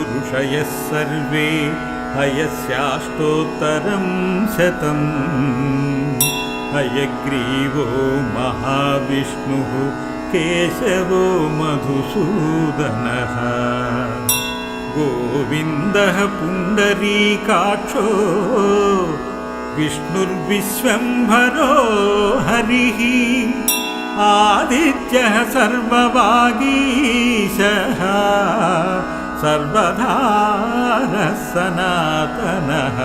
ऋषयः सर्वे हयस्याष्टोत्तरं शतम्। हयग्रीवो महाविष्णुः केशवो मधुसूदनः। गोविन्दः पुण्डरीकाक्षो विष्णुर्विश्वम्भरो हरिः। आदित्यः सर्ववागीशः सर्वधारः सनातनः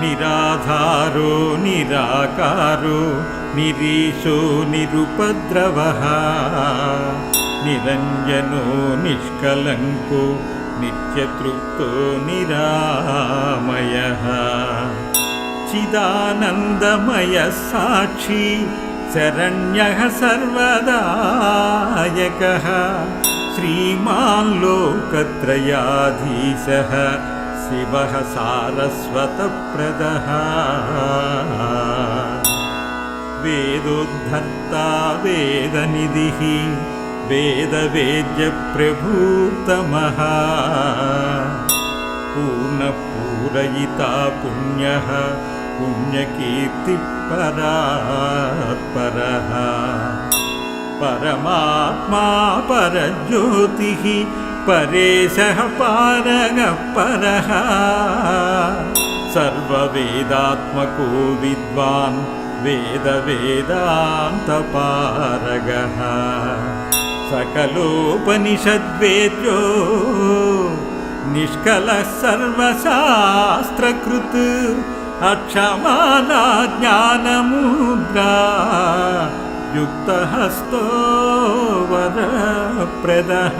निराधारो निराकारो निरीशो निरुपद्रवः। निरञ्जनो निष्कलङ्को नित्यतृप्तो निरामयः। चिदानन्दमयः साक्षी शरण्यः सर्वदायकः श्रीमान् लोकत्रयाधीशः शिवः सारस्वतप्रदः। वेदोद्धर्ता वेदनिधिः वेदवेद्यप्रभूतमः। पूर्णपूरयिता पुण्यः पुण्यकीर्तिपरात्परः परमात्मा परज्योतिः परेशः पारगः परः सर्ववेदात्मको विद्वान् वेदवेदान्तपारगः। सकलोपनिषद्वेद्यो निष्कलः सर्वशास्त्रकृत् अक्षमाला ज्ञानमुद्रा युक्तहस्तो वरप्रदः।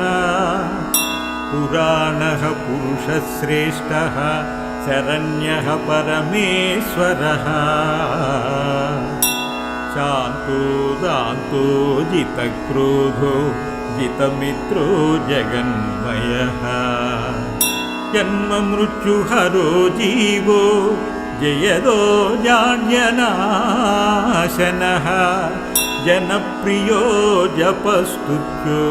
पुराणः पुरुषश्रेष्ठः शरण्यः परमेश्वरः। शान्तो दान्तो जितक्रोधो जितमित्रो जगन्मयः। जन्ममृत्युहरो जीवो जयदो जाड्यनाशनः जनप्रियो जपस्तुत्यो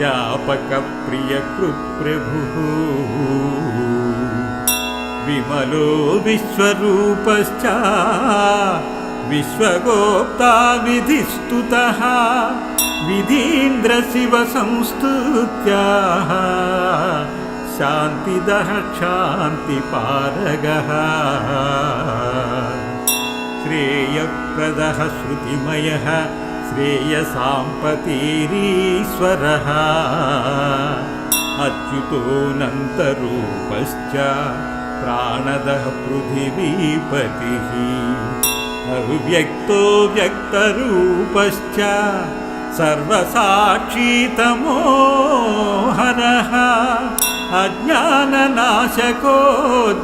जापकप्रियकृत्प्रभुः विमलो विश्वरूपश्च विश्वगोप्ता विधिस्तुतः विधीन्द्रशिवसंस्तुत्याः शान्तिदः क्षान्तिपारगः श्रेयप्रदः श्रुतिमयः श्रेयसाम्पतिरीश्वरः अच्युतोऽनन्तरूपश्च प्राणदः पृथिवीपतिः। अव्यक्तो व्यक्तरूपश्च सर्वसाक्षीतमो हरः अज्ञाननाशको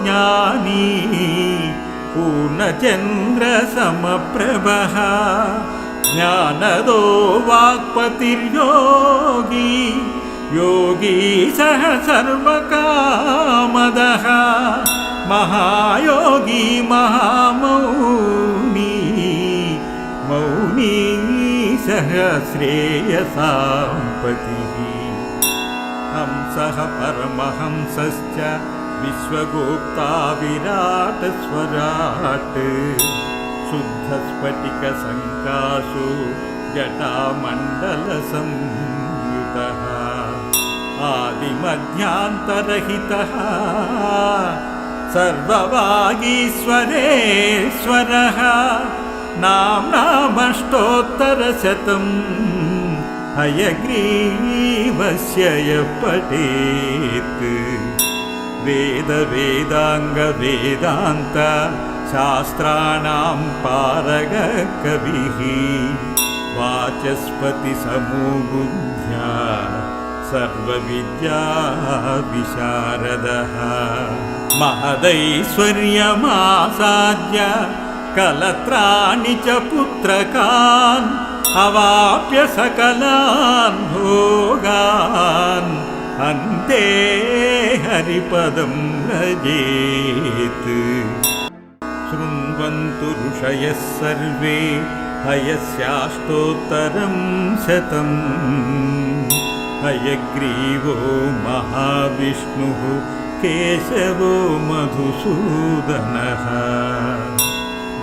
ज्ञानी पूर्णचन्द्रसमप्रभः। ज्ञानदो वाक्पतिर्योगी योगी सः सर्वकामदः। महायोगी महामौनी मौनी सह श्रेयसाम्पतिः। हंसः परमहंसश्च विश्वगोप्ता विराट स्वराट् शुद्धस्फटिकसङ्काशो जटामण्डलसंयुतः आदिमध्यान्तरहितः सर्ववागीश्वरेश्वरः नाम्नामष्टोत्तरशतम् हयग्रीवस्य पठेत् वेदवेदाङ्गवेदान्त शास्त्राणां पारगः कविः। वाचस्पतिसमो बुद्ध्या सर्वविद्याविशारदः महदैश्वर्यमासाद्य कलत्राणि च पुत्रकान् अवाप्य सकलान् भोगान् अन्ते हरिपदं रजेत् शृण्वन्तु ऋषयः सर्वे हयस्याष्टोत्तरं शतम् हयग्रीवो महाविष्णुः केशवो मधुसूदनः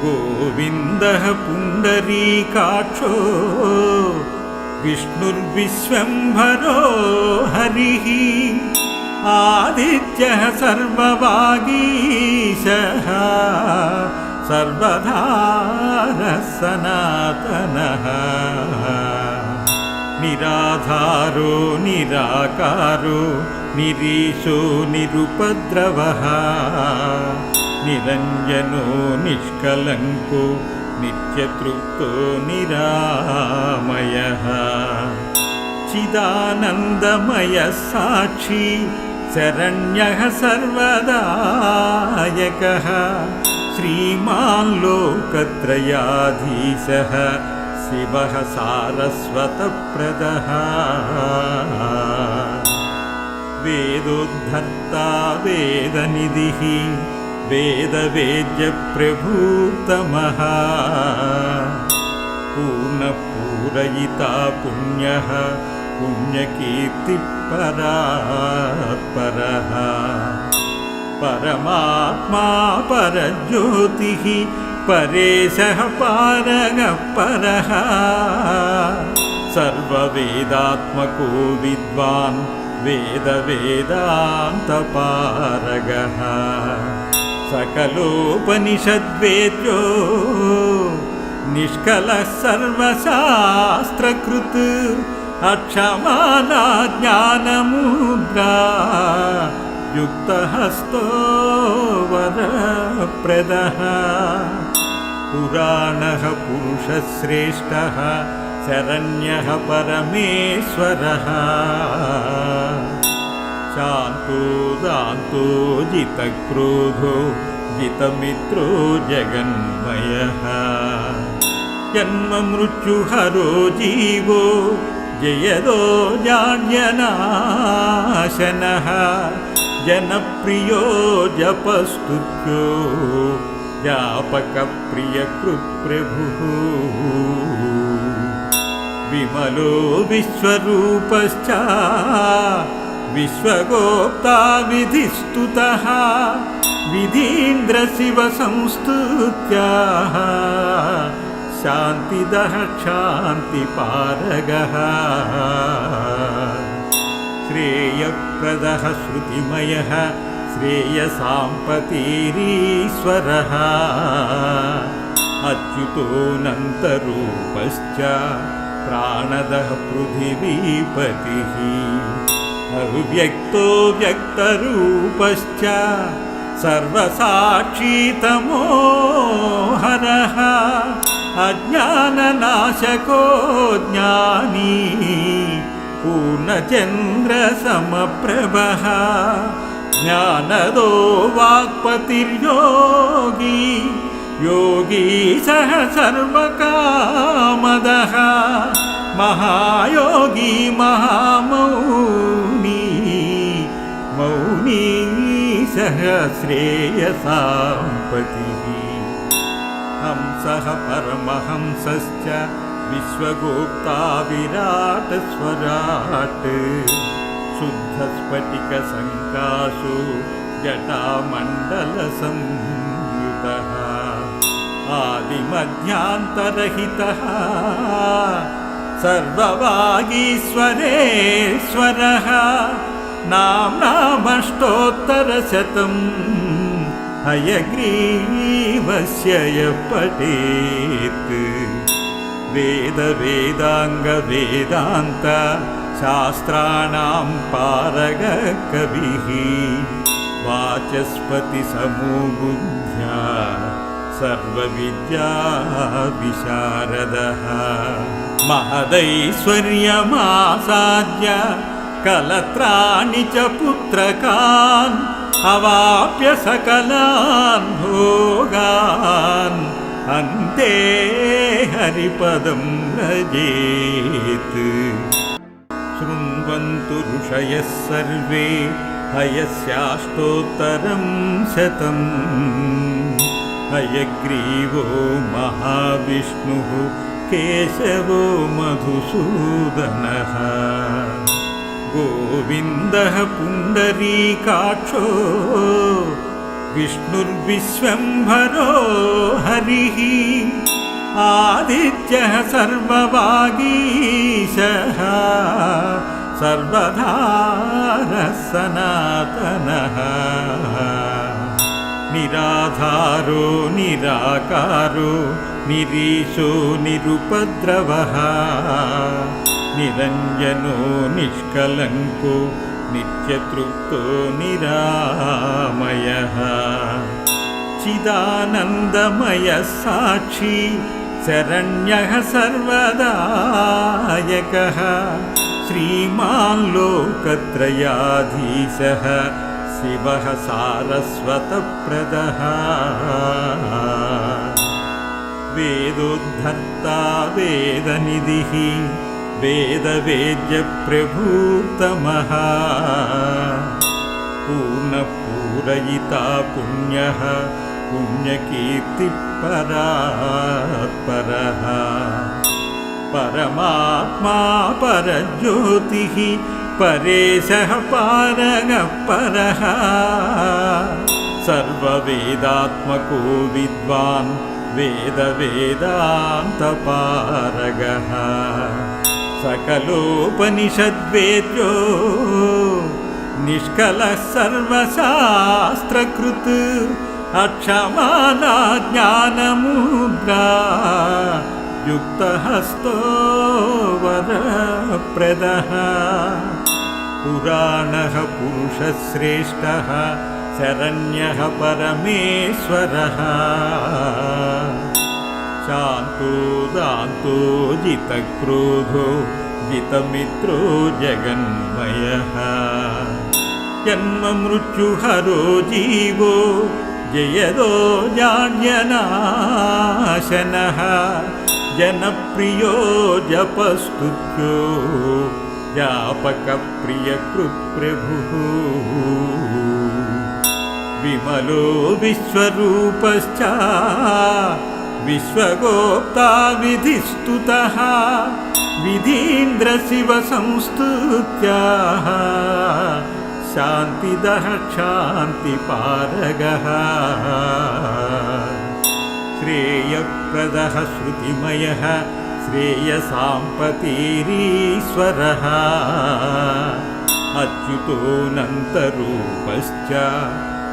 गोविन्दः पुण्डरीकाक्षो विष्णुर्विश्वम्भरो हरिः। आदित्यः सर्ववागीशः। सर्वधारः सनातनः निराधारो निराकारो निरीशो निरुपद्रवः। निरञ्जनो निष्कलङ्को नित्यतृप्तो निरामयः। चिदानन्दमयः साक्षी शरण्यः सर्वदायकः। श्रीमान् लोकत्रयाधीशः शिवः सारस्वतप्रदः। वेदोद्धर्ता वेदनिधिः वेदवेद्यप्रभूतमः। पूर्णपूरयिता पुण्यः पुण्यकीर्तिपरात्परः। परमात्मा परज्योतिः परेशः पारगः परः सर्ववेदात्मको विद्वान् वेदवेदान्तपारगः सकलोपनिषद्वेद्यो निष्कलः सर्वशास्त्रकृत् अक्षमाला ज्ञानमुद्रा युक्तहस्तो वरप्रदः। पुराणः पुरुषश्रेष्ठः शरण्यः परमेश्वरः शान्तो दान्तो जितक्रोधो जितमित्रो जगन्मयः। जन्ममृत्युहरो जीवो जयदो जाड्यनाशनः जनप्रियो जपस्तुत्यो जापकप्रियकृत्प्रभुः। विमलो विश्वरूपश्च विश्वगोप्ता विधिस्तुतः विधीन्द्रशिवसंस्तुत्याः शान्तिदः क्षान्तिपारगः श्रेयप्रदः श्रुतिमयः श्रेयसाम्पतिरीश्वरः अच्युतोऽनन्तरूपश्च प्राणदः पृथिवीपतिः अव्यक्तो व्यक्तरूपश्च सर्वसाक्षीतमो हरः अज्ञाननाशको ज्ञानी पूर्णचन्द्रसमप्रभः। ज्ञानदो वाक्पतिर्योगी योगी सः सर्वकामदः। महायोगी महामौनी श्रेयसाम्पतिः हंसः परमहंसश्च विश्वगोप्ता विराट स्वराट् शुद्धस्फटिकसङ्काशो जटामण्डलसंयुतः। आदिमध्यान्तरहितः। सर्ववागीश्वरेश्वरः नाम्नामष्टोत्तरशतम् हयग्रीवस्य यः पठेत्। वेदवेदाङ्गवेदान्त शास्त्राणां पारगः कविः। वाचस्पतिसमो बुद्ध्या सर्वविद्याविशारदः महदैश्वर्यमासाद्य कलत्राणि च पुत्रकान् अवाप्य सकलान् भोगान् अन्ते हरिपदं व्रजेत् शृण्वन्तु ऋषयः सर्वे हयस्याष्टोत्तरं शतम् हयग्रीवो महाविष्णुः केशवो मधुसूदनः गोविन्दः पुण्डरीकाक्षो विष्णुर्विश्वम्भरो हरिः आदित्यः सर्ववागीशः सर्वधारः सनातनः निराधारो निराकारो निरीशो निरुपद्रवः निरञ्जनो निष्कलङ्को नित्यतृप्तो निरामयः। चिदानन्दमयः साक्षी शरण्यः सर्वदायकः। श्रीमान् लोकत्रयाधीशः शिवः सारस्वतप्रदः। वेदोद्धर्ता वेदनिधिः वेदवेद्यप्रभूतमः। पूर्णपूरयिता पुण्यः पुण्यकीर्तिपरात्परः। परमात्मा परज्योतिः परेशः पारगः परः सर्ववेदात्मको विद्वान् वेदवेदान्तपारगः सकलोपनिषद्वेद्यो निष्कलः सर्वशास्त्रकृत् अक्षमाला ज्ञानमुद्रा युक्तहस्तो वरप्रदः। पुराणः पुरुषश्रेष्ठः शरण्यः परमेश्वरः शान्तो दान्तो जितक्रोधो जितमित्रो जगन्मयः। जन्ममृत्युहरो जीवो जयदो जाड्यनाशनः जनप्रियो जपस्तुत्यो जापकप्रियकृत्प्रभुः। विमलो विश्वरूपश्च विश्वगोप्ता विधिस्तुतः विधीन्द्रशिवसंस्तुत्याः शान्तिदः क्षान्तिपारगः श्रेयप्रदः श्रुतिमयः श्रेयसाम्पतिरीश्वरः अच्युतोऽनन्तरूपश्च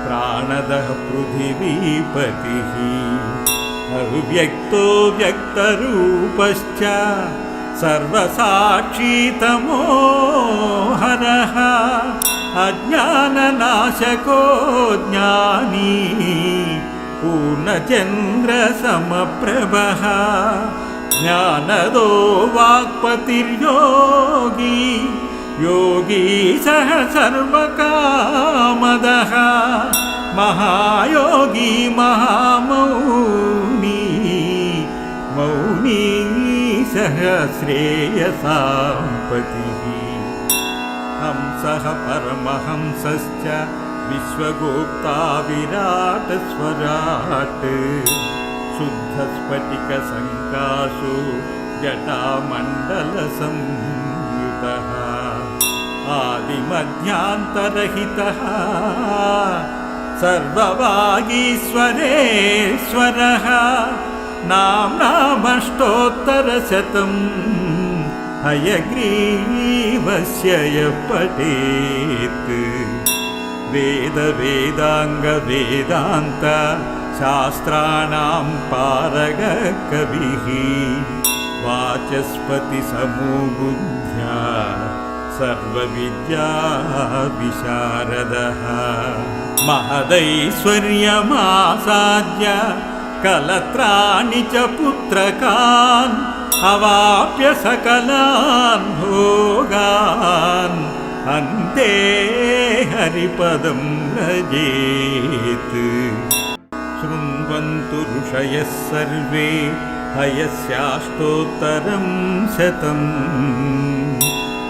प्राणदः पृथिवीपतिः अव्यक्तो व्यक्तरूपश्च सर्वसाक्षीतमो हरः अज्ञाननाशको ज्ञानी पूर्णचन्द्रसमप्रभः ज्ञानदो वाक्पतिर्योगी योगी सः सर्वकामदः महायोगी महामौनी श्रेयसाम्पतिः हंसः परमहंसश्च विश्वगोप्ता विराट स्वराट् शुद्धस्फटिकसङ्काशो जटामण्डलसंयुतः। आदिमध्यान्तरहितः। सर्ववागीश्वरेश्वरः नाम्नामष्टोत्तरशतम् हयग्रीवस्य यः पठेत्। वेदवेदाङ्गवेदान्त शास्त्राणां पारगः कविः। वाचस्पतिसमोबुद्ध्या सर्वविद्याविशारदः महदैश्वर्यमासाद्य कलत्राणि च पुत्रकान् अवाप्य सकलान् भोगान्। अन्ते हरिपदं व्रजेत्। शृण्वन्तु ऋषयः सर्वे हयस्याष्टोत्तरं शतम्।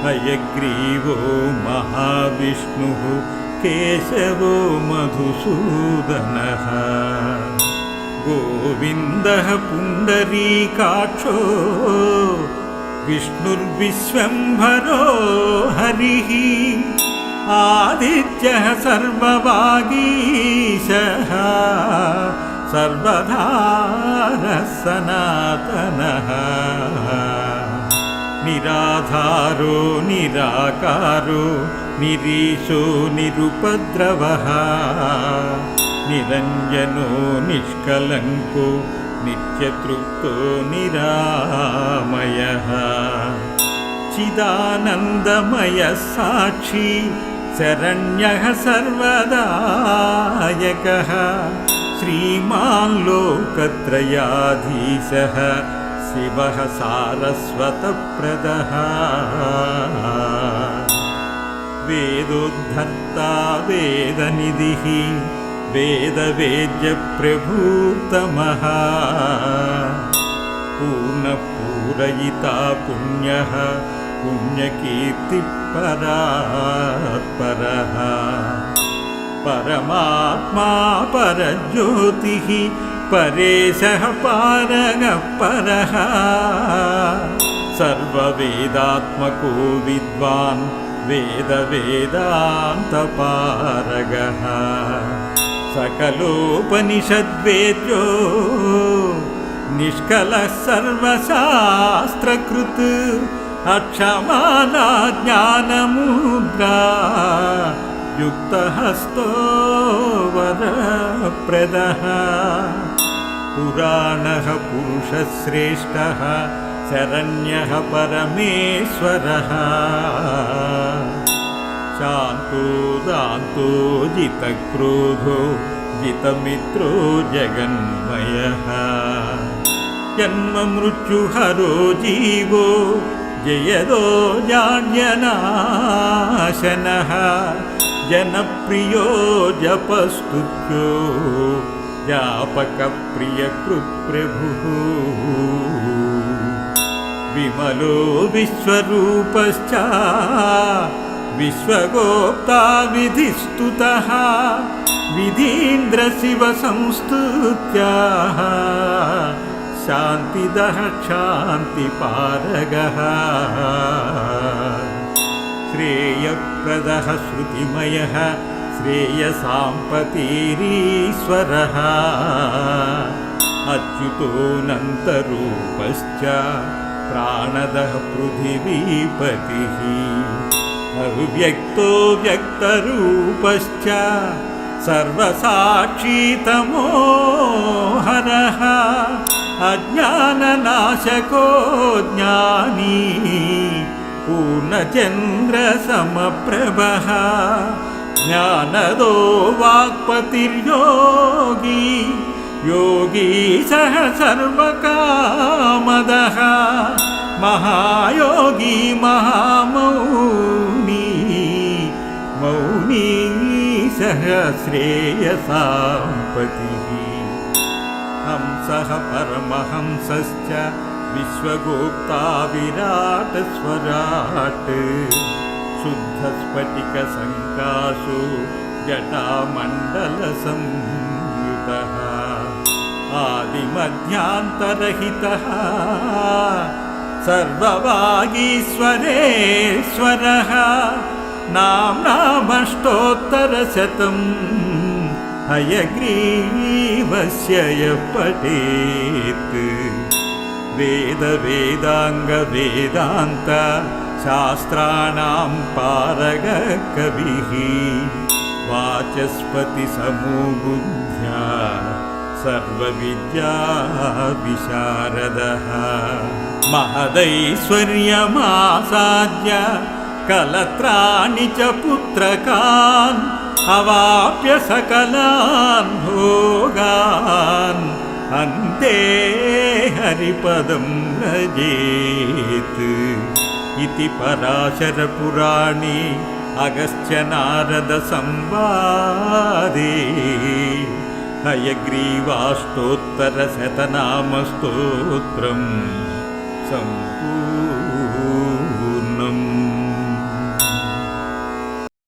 हयग्रीवो महाविष्णुः केशवो मधुसूदनः गोविन्दः पुण्डरीकाक्षो विष्णुर्विश्वम्भरो हरिः आदित्यः सर्ववागीशः सर्वधारः सनातनः निराधारो निराकारो निरीशो निरुपद्रवः निरञ्जनो निष्कलङ्को नित्यतृप्तो निरामयः। चिदानन्दमयः साक्षी शरण्यः सर्वदायकः। श्रीमान् लोकत्रयाधीशः शिवः सारस्वतप्रदः। वेदोद्धर्ता वेदनिधिः वेदवेद्यप्रभूतमः। पूर्णपूरयिता पुण्यः पुण्यकीर्तिपरात्परः। परमात्मा परज्योतिः परेशः पारगः परः सर्ववेदात्मको विद्वान् वेदवेदान्तपारगः सकलोपनिषद्वेद्यो निष्कलः सर्वशास्त्रकृत् अक्षमाला ज्ञानमुद्रा युक्तहस्तो वरप्रदः पुराणः पुरुषश्रेष्ठः शरण्यः परमेश्वरः शान्तो दान्तो जितक्रोधो जितमित्रो जगन्मयः। जन्ममृत्युहरो जीवो जयदो जाड्यनाशनः जनप्रियो जपस्तुत्यो व्यापकप्रियकृत्प्रभुः विमलो विश्वरूपश्च विश्वगोप्ता विधिस्तुतः विधीन्द्रशिवसंस्तुत्याः शान्तिदः क्षान्तिपारगः श्रेयप्रदः श्रुतिमयः श्रेयसाम्पतिरीश्वरः अच्युतोऽनन्तरूपश्च प्राणदः पृथिवीपतिः अव्यक्तो व्यक्तरूपश्च सर्वसाक्षीतमोहरः अज्ञाननाशको ज्ञानी पूर्णचन्द्रसमप्रभः ज्ञानदो वाक्पतिर्योगी योगी सः सर्वकामदः महायोगी महामौनी श्रेयसाम्पतिः हंसः परमहंसश्च विश्वगोप्ता विराट् स्वराट् शुद्धस्फटिकसङ्काशो जटामण्डलसंयुतः। आदिमध्यान्तरहितः सर्ववागीश्वरेश्वरः नाम्नामष्टोत्तरशतम् हयग्रीवस्य यः पठेत्। वेदवेदाङ्गवेदान्त शास्त्राणां पारगः कविः वाचस्पतिसमो बुद्ध्या सर्वविद्याविशारदः महदैश्वर्यमासाद्य कलत्राणि च पुत्रकान् अवाप्य सकलान् भोगान्। अन्ते हरिपदं व्रजेत् इति पराशरपुराणे अगस्त्यनारदसंवादे। हयग्रीवाष्टोत्तरशतनामस्तोत्रम्। सम्पू